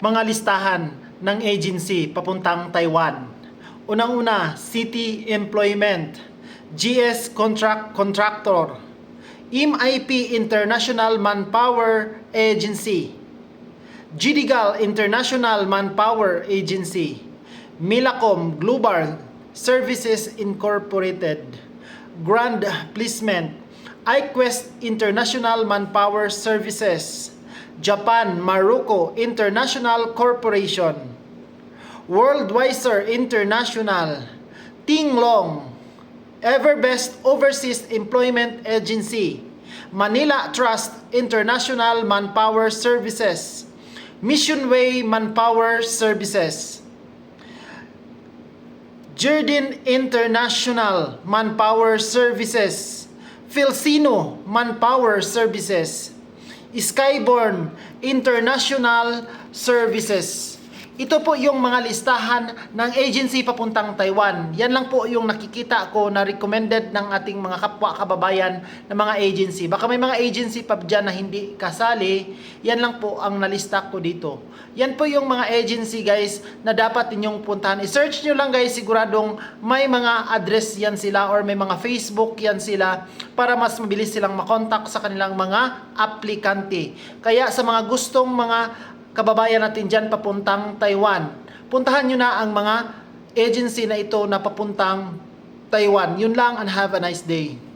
mga listahan ng agency papuntang Taiwan. Unang-una, City Employment, GS Contract Contractor, MIP International Manpower Agency, GDGAL International Manpower Agency, Milacom Global Services Incorporated, Grand Placement, iQuest International Manpower Services, Japan Maruko International Corporation, Worldweiser International, Tinglong, Everbest Overseas Employment Agency, Manila Trust International Manpower Services, Mission Way Manpower Services, Jardine International Manpower Services, Filsino Manpower Services, Skyborn International Services. Ito po yung mga listahan ng agency papuntang Taiwan. Yan lang po yung nakikita ko na recommended ng ating mga kapwa kababayan ng mga agency. Baka may mga agency pa dyan na hindi kasali. Yan lang po ang nalista ko dito. Yan po yung mga agency guys na dapat ninyong puntahan. I-search nyo lang guys siguradong may mga address yan sila or may mga Facebook yan sila para mas mabilis silang makontak sa kanilang mga aplikante. Kaya sa mga gustong mga kababayan natin dyan papuntang Taiwan. Puntahan nyo na ang mga agency na ito na papuntang Taiwan. Yun lang and have a nice day.